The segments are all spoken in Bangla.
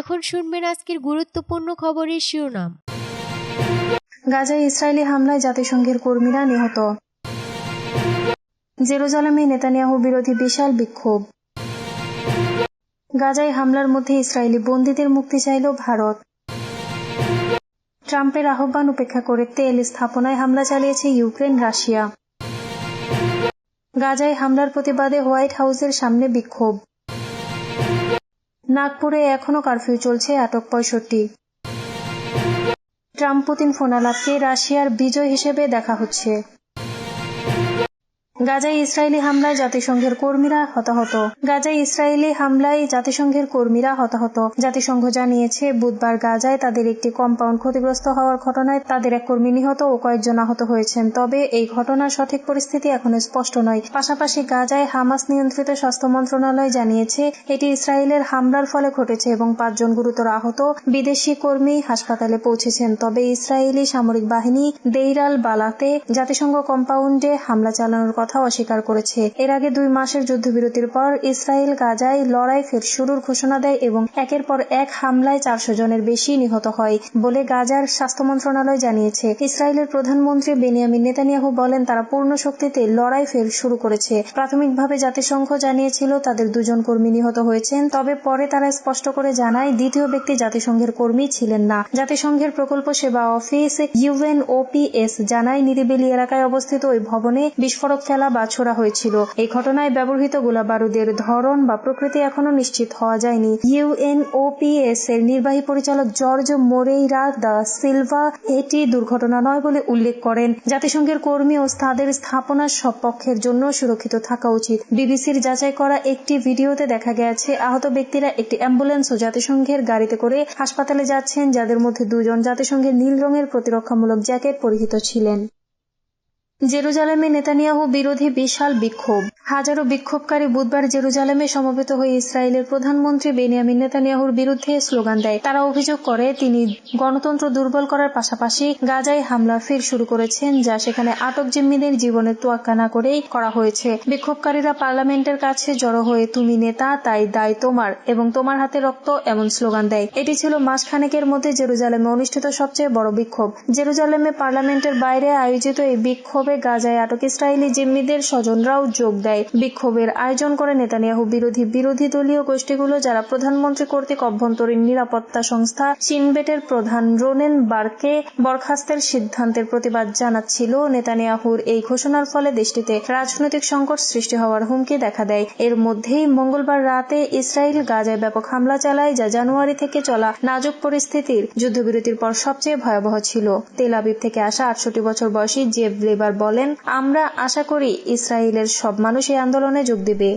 এখন শুনবেন আজকের গুরুত্বপূর্ণ খবরের শিরোনাম। গাজায় ইসরায়েলি হামলায় জাতিসংঘের কর্মীরা নিহত। জেরুজালেমে নেতানিয়াহু বিরোধী বিশাল বিক্ষোভ। গাজায় হামলার মধ্যে ইসরায়েলি বন্দীদের মুক্তি চাইল ভারত। ট্রাম্পের আহ্বান উপেক্ষা করে তেল স্থাপনায় হামলা চালিয়েছে ইউক্রেন, রাশিয়া। গাজায় হামলার প্রতিবাদে হোয়াইট হাউসের সামনে বিক্ষোভ। নাগপুরে এখনও কারফিউ চলছে আটক পঁয়ষট্টি। ট্রাম্প পুতিন ফোনালাপকে রাশিয়ার বিজয় হিসেবে দেখা হচ্ছে। গাজায় ইসরায়েলি হামলায় জাতিসংঘের কর্মীরা হতাহত। গাজায় ইসরায়েলি হামলায় জাতিসংঘের কর্মীরা হতাহত। জাতিসংঘ জানিয়েছে, বুধবার গাজায় তাদের একটি কম্পাউন্ড ক্ষতিগ্রস্ত হওয়ার ঘটনায় তাদের এক কর্মী নিহত ও কয়েকজন আহত হয়েছেন। তবে এই ঘটনার সঠিক পরিস্থিতি এখনও স্পষ্ট নয়। পাশাপাশি গাজায় হামাস নিয়ন্ত্রিত স্বাস্থ্য মন্ত্রণালয় জানিয়েছে, এটি ইসরায়েলের হামলার ফলে ঘটেছে এবং পাঁচজন গুরুতর আহত বিদেশি কর্মী হাসপাতালে পৌঁছেছেন। তবে ইসরায়েলি সামরিক বাহিনী দেইরাল বালাতে জাতিসংঘ কম্পাউন্ডে হামলা চালানোর কথা অস্বীকার করেছে। এর আগে দুই মাসের যুদ্ধবিরতির পর ইসরায়েল গাজায় লড়াই ফের শুরুর ঘোষণা দেয় এবং একের পর এক হামলায় চারশো জনের বেশি নিহত হয় বলে গাজার স্বাস্থ্য মন্ত্রণালয় জানিয়েছে। ইসরায়েলের প্রধানমন্ত্রী বেনিয়ামিন নেতানিয়াহু বলেন, তারা পূর্ণ শক্তিতে লড়াই ফের শুরু করেছে। প্রাথমিকভাবে জাতিসংঘ জানিয়েছিল, তাদের দুজন কর্মী নিহত হয়েছেন, তবে পরে তারা স্পষ্ট করে জানায়, দ্বিতীয় ব্যক্তি জাতিসংঘের কর্মী ছিলেন না। জাতিসংঘের প্রকল্প সেবা অফিস ইউএনওপিএস জানায়, নিরিবিলি এলাকায় অবস্থিত ওই ভবনে বিস্ফোরক ফেলা বা ছোড়া হয়েছিল। এই ঘটনায় ব্যবহৃত গোলা বারুদের ধরন বা প্রকৃতি এখনও নিশ্চিত হওয়া যায়নি। ইউএনওপিএস এর নির্বাহী পরিচালক জর্জ মোরেইরা দা সিলভা এটি দুর্ঘটনা নয় বলে উল্লেখ করেন। জাতিসংঘের কর্মী ও তাদের স্থাপনার সব পক্ষের জন্য সুরক্ষিত থাকা উচিত। বিবিসির যাচাই করা একটি ভিডিওতে দেখা গেছে, আহত ব্যক্তিরা একটি অ্যাম্বুলেন্স ও জাতিসংঘের গাড়িতে করে হাসপাতালে যাচ্ছেন, যাদের মধ্যে দুজন জাতিসংঘের নীল রঙের প্রতিরক্ষামূলক জ্যাকেট পরিহিত ছিলেন। জেরুজালেমে নেতানিয়াহু বিরোধী বিশাল বিক্ষোভ। হাজারো বিক্ষোভকারী বুধবার জেরুজালেমে সমবেত হয়ে ইসরায়েলের প্রধানমন্ত্রী বেনিয়ামিন নেতানিয়াহুর বিরুদ্ধে স্লোগান দেয়। তারা অভিযোগ করে, তিনি গণতন্ত্র দুর্বল করার পাশাপাশি গাজায় হামলা ফের শুরু করেছেন, যা সেখানে আটক জিম্মিদের জীবনের তোয়াক্কা না করেই করা হয়েছে। বিক্ষোভকারীরা পার্লামেন্টের কাছে জড়ো হয়ে, তুমি নেতা, তাই দায় তোমার এবং তোমার হাতে রক্ত এমন স্লোগান দেয়। এটি ছিল মাসখানেকের মধ্যে জেরুজালেমে অনুষ্ঠিত সবচেয়ে বড় বিক্ষোভ। জেরুজালেমে পার্লামেন্টের বাইরে আয়োজিত এই বিক্ষোভে গাজায় আটক ইসরায়েলি জিম্মিদের স্বজনরাও যোগ দেয়। বিক্ষোভের আয়োজন করে নেতানিয়াহু বিরোধী বিরোধী দলীয় গোষ্ঠীগুলো, যারা প্রধানমন্ত্রী কর্তৃক অভ্যন্তরীণ নিরাপত্তা সংস্থা সিনবেটের প্রধান রোনেন বারকে বরখাস্তের সিদ্ধান্তের প্রতিবাদ জানাচ্ছিল। নেতানিয়াহুর এই ঘোষণার ফলে দেশটিতে রাজনৈতিক সংকট সৃষ্টি হওয়ার হুমকি দেখা দেয়। এর মধ্যেই মঙ্গলবার রাতে ইসরায়েল গাজায় ব্যাপক হামলা চালায়, যা জানুয়ারি থেকে চলা নাজুক পরিস্থিতির যুদ্ধবিরতির পর সবচেয়ে ভয়াবহ ছিল। তেল আবিব থেকে আসা আটষট্টি বছর বয়সী জেব লেবার বলেন, আমরা আশা করি ইসরায়েলের সব মানুষ এই আন্দোলনে যোগ দেবে।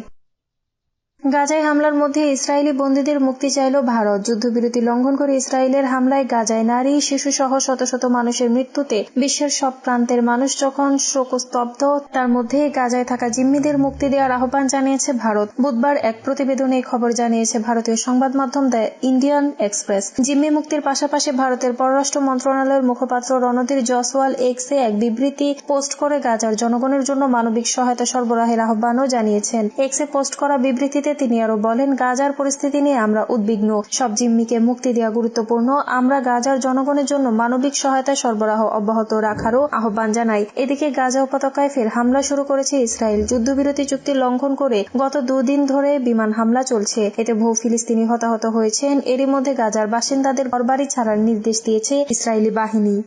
গাজায় হামলার মধ্যে ইসরায়েলি বন্দীদের মুক্তি চাইল ভারত। যুদ্ধবিরতি লঙ্ঘন করে ইসরায়েলের হামলায় গাজায় নারী শিশু সহ শত শত মানুষের মৃত্যুতে বিশ্বের সব প্রান্তের মানুষ যখন শোকস্তব্ধ, তার মধ্যে গাজায় থাকা জিম্মিদের মুক্তি দেওয়ার আহ্বান জানিয়েছে ভারত। বুধবার এক প্রতিবেদনে খবর জানিয়েছে ভারতীয় সংবাদ মাধ্যম দ্য ইন্ডিয়ান এক্সপ্রেস। জিম্মি মুক্তির পাশাপাশি ভারতের পররাষ্ট্র মন্ত্রণালয়ের মুখপাত্র রণধীর জসওয়াল এক্সে এক বিবৃতি পোস্ট করে গাজার জনগণের জন্য মানবিক সহায়তা সরবরাহের আহ্বানও জানিয়েছেন। এক্সে পোস্ট করা বিবৃতিতে তিনি আরও বলেন, গাজার পরিস্থিতি নিয়ে আমরা উদ্বিগ্ন। সব জিম্মিকে মুক্তি দেওয়া গুরুত্বপূর্ণ। আমরা গাজার জনগণের জন্য মানবিক সহায়তা সরবরাহ অব্যাহত রাখারও আহ্বান জানাই। এদিকে গাজা উপত্যকায় ফের হামলা শুরু করেছে ইসরায়েল। যুদ্ধবিরতি চুক্তি লঙ্ঘন করে গত দুদিন ধরে বিমান হামলা চলছে। এতে বহু ফিলিস্তিনি হতাহত হয়েছেন। এরই মধ্যে গাজার বাসিন্দাদের ঘরবাড়ি ছাড়ার নির্দেশ দিয়েছে ইসরায়েলি বাহিনী।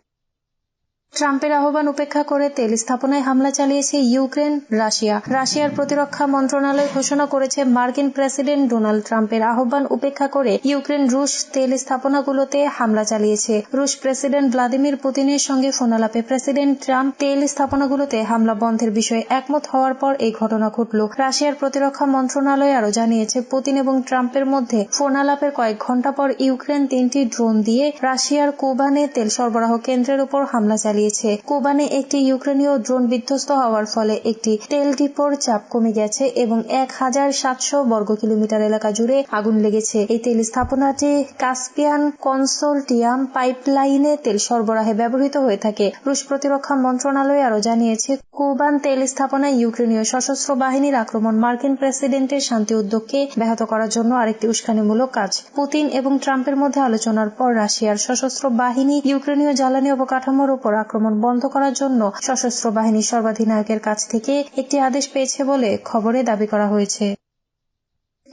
ট্রাম্পের আহ্বান উপেক্ষা করে তেল স্থাপনায় হামলা চালিয়েছে ইউক্রেন, রাশিয়া। রাশিয়ার প্রতিরক্ষা মন্ত্রণালয় ঘোষণা করেছে মার্কিন প্রেসিডেন্ট ডোনাল্ড ট্রাম্পের আহ্বান উপেক্ষা করে ইউক্রেন রুশ তেল স্থাপনাগুলোতে হামলা চালিয়েছে। রুশ প্রেসিডেন্ট ভ্লাদিমির পুতিনের সঙ্গে ফোনালাপে প্রেসিডেন্ট ট্রাম্প তেল স্থাপনাগুলোতে হামলা বন্ধের বিষয়ে একমত হওয়ার পর এই ঘটনা ঘটল। রাশিয়ার প্রতিরক্ষা মন্ত্রণালয় আরও জানিয়েছে, পুতিন এবং ট্রাম্পের মধ্যে ফোনালাপের কয়েক ঘণ্টা পর ইউক্রেন তিনটি ড্রোন দিয়ে রাশিয়ার কোবানে তেল সরবরাহ কেন্দ্রের উপর হামলা চালিয়েছে। দিয়েছে কোবানে একটি ইউক্রেনীয় ড্রোন বিধ্বস্ত হওয়ার ফলে একটি তেল ডিপোর চাপ কমে গেছে এবং এক হাজার সাতশো বর্গ কিলোমিটার এলাকা জুড়ে আগুন লেগেছে। এই তেল স্থাপনাটি কাস্পিয়ান কনসোলটিয়াম পাইপলাইনে তেল সরবরাহে ব্যবহৃত হয়ে থাকে। রুশ প্রতিরক্ষা মন্ত্রণালয় আরও জানিয়েছে কুবান তেল স্থাপনায় ইউক্রেনীয় সশস্ত্র বাহিনীর আক্রমণ মার্কিন প্রেসিডেন্টের শান্তি উদ্যোগকে ব্যাহত করার জন্য আরেকটি উস্কানিমূলক কাজ। পুতিন এবং ট্রাম্পের মধ্যে আলোচনার পর রাশিয়ার সশস্ত্র বাহিনী ইউক্রেনীয় জ্বালানি অবকাঠামোর উপর আক্রমণ বন্ধ করার জন্য সশস্ত্র বাহিনীর সর্বাধিনায়কের কাছ থেকে একটি আদেশ পেয়েছে বলে খবরে দাবি করা হয়েছে।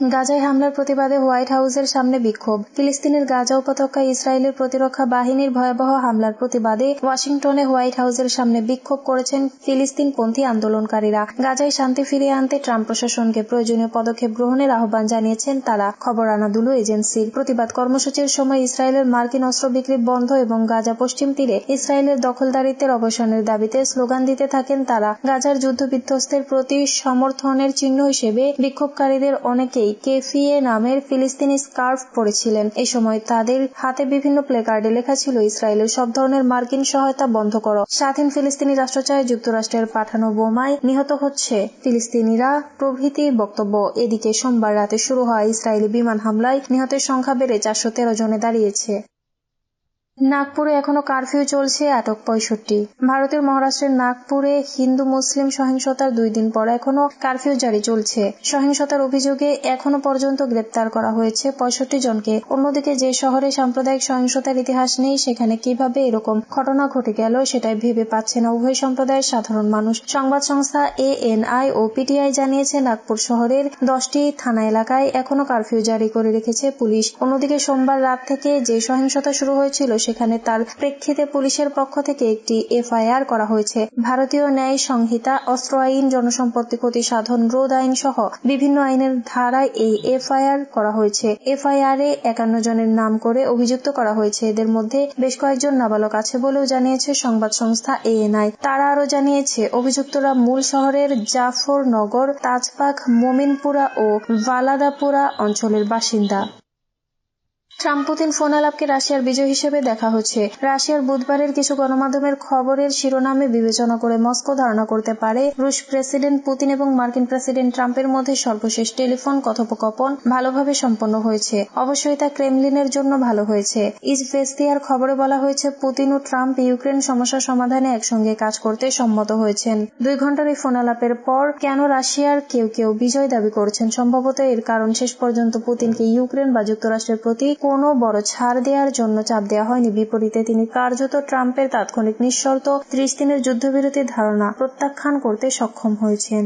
গাজায় হামলার প্রতিবাদে হোয়াইট হাউসের সামনে বিক্ষোভ। ফিলিস্তিনের গাজা উপত্যকায় ইসরায়েলের প্রতিরক্ষা বাহিনীর ভয়াবহ হামলার প্রতিবাদে ওয়াশিংটনে হোয়াইট হাউসের সামনে বিক্ষোভ করেছেন ফিলিস্তিনপন্থী আন্দোলনকারীরা। গাজায় শান্তি ফিরিয়ে আনতে ট্রাম্প প্রশাসনকে প্রয়োজনীয় পদক্ষেপ গ্রহণের আহ্বান জানিয়েছেন তারা। খবর আনাদুলু এজেন্সির। প্রতিবাদ কর্মসূচির সময় ইসরায়েলের মার্কিন অস্ত্র বিক্রি বন্ধ এবং গাজা পশ্চিম তীরে ইসরায়েলের দখলদারিত্বের অবসানের দাবিতে স্লোগান দিতে থাকেন তারা। গাজার যুদ্ধবিধ্বস্তের প্রতি সমর্থনের চিহ্ন হিসেবে বিক্ষোভকারীদের অনেকেই কেফিয়ে নামের ফিলিস্তিনি স্কার্ফ পরেছিলেন। এ সময় তাদের হাতে বিভিন্ন প্লেকার্ডে লেখা ছিল, ইসরায়েলের সব ধরনের মার্কিন সহায়তা বন্ধ কর। স্বাধীন ফিলিস্তিনি রাষ্ট্র চায় যুক্তরাষ্ট্রের পাঠানো বোমায় নিহত হচ্ছে ফিলিস্তিনিরা প্রভৃতি বক্তব্য। এদিকে সোমবার রাতে শুরু হওয়া ইসরায়েলি বিমান হামলায় নিহতের সংখ্যা বেড়ে চারশো তেরো জনে দাঁড়িয়েছে। নাগপুরে এখনও কারফিউ চলছে আটক পঁয়ষট্টি। ভারতের মহারাষ্ট্রের নাগপুরে হিন্দু মুসলিম সহিংসতার দুই দিন পর এখনও কারফিউ জারি চলছে। সহিংসতার অভিযোগে এখনও পর্যন্ত গ্রেপ্তার করা হয়েছে পঁয়ষট্টি জনকে। অন্যদিকে যে শহরে সাম্প্রদায়িক সহিংসতার ইতিহাস নেই, সেখানে কীভাবে এরকম ঘটনা ঘটে গেল সেটাই ভেবে পাচ্ছে না উভয় সম্প্রদায়ের সাধারণ মানুষ। সংবাদ সংস্থা এএনআই ও পিটিআই জানিয়েছে, নাগপুর শহরের দশটি থানা এলাকায় এখনও কারফিউ জারি করে রেখেছে পুলিশ। অন্যদিকে সোমবার রাত থেকে যে সহিংসতা শুরু হয়েছিল সেখানে তার প্রেক্ষিতে পুলিশের পক্ষ থেকে একটি এফআইআর করা হয়েছে। ভারতীয় ন্যায় সংহিতা, অস্ত্র আইন, জনসম্পত্তি ক্ষতি সাধন রোধ আইন সহ বিভিন্ন আইনের ধারায় এই এফআইআর করা হয়েছে। এফআইআর এ একান্ন জনের নাম করে অভিযুক্ত করা হয়েছে। এদের মধ্যে বেশ কয়েকজন নাবালক আছে বলেও জানিয়েছে সংবাদ সংস্থা এএনআই। তারা আরও জানিয়েছে, অভিযুক্তরা মূল শহরের জাফরনগর, তাজপাক, মোমিনপুরা ও ভালাদাপুরা অঞ্চলের বাসিন্দা। ট্রাম্প পুতিন ফোন আলাপকে রাশিয়ার বিজয় হিসেবে দেখা হচ্ছে। রাশিয়ার বুধবারের কিছু গণমাধ্যমের খবরের শিরোনামে বিবেচনা করে মস্কো ধারণা করতে পারে, রুশ প্রেসিডেন্ট পুতিন এবং মার্কিন প্রেসিডেন্ট ট্রাম্পের মধ্যে সর্বশেষ টেলিফোন কথোপকথন ভালোভাবে সম্পন্ন হয়েছে। অবশ্যই তা ক্রেমলিনের জন্য ভালো হয়েছে। ইজভেস্তিয়ার খবরে বলা হয়েছে, পুতিন ও ট্রাম্প ইউক্রেন সমস্যা সমাধানে একসঙ্গে কাজ করতে সম্মত হয়েছেন। দুই ঘণ্টার এই ফোন আলাপের পর কেন রাশিয়ার কেউ কেউ বিজয় দাবি করছেন? সম্ভবত এর কারণ শেষ পর্যন্ত পুতিনকে ইউক্রেন বা যুক্তরাষ্ট্রের প্রতি কোনো বড় ছাড় দেওয়ার জন্য চাপ দেওয়া হয়নি। বিপরীতে তিনি কার্যত ট্রাম্পের তাৎক্ষণিক নিঃশর্ত ত্রিশ দিনের যুদ্ধবিরতির ধারণা প্রত্যাখ্যান করতে সক্ষম হয়েছেন।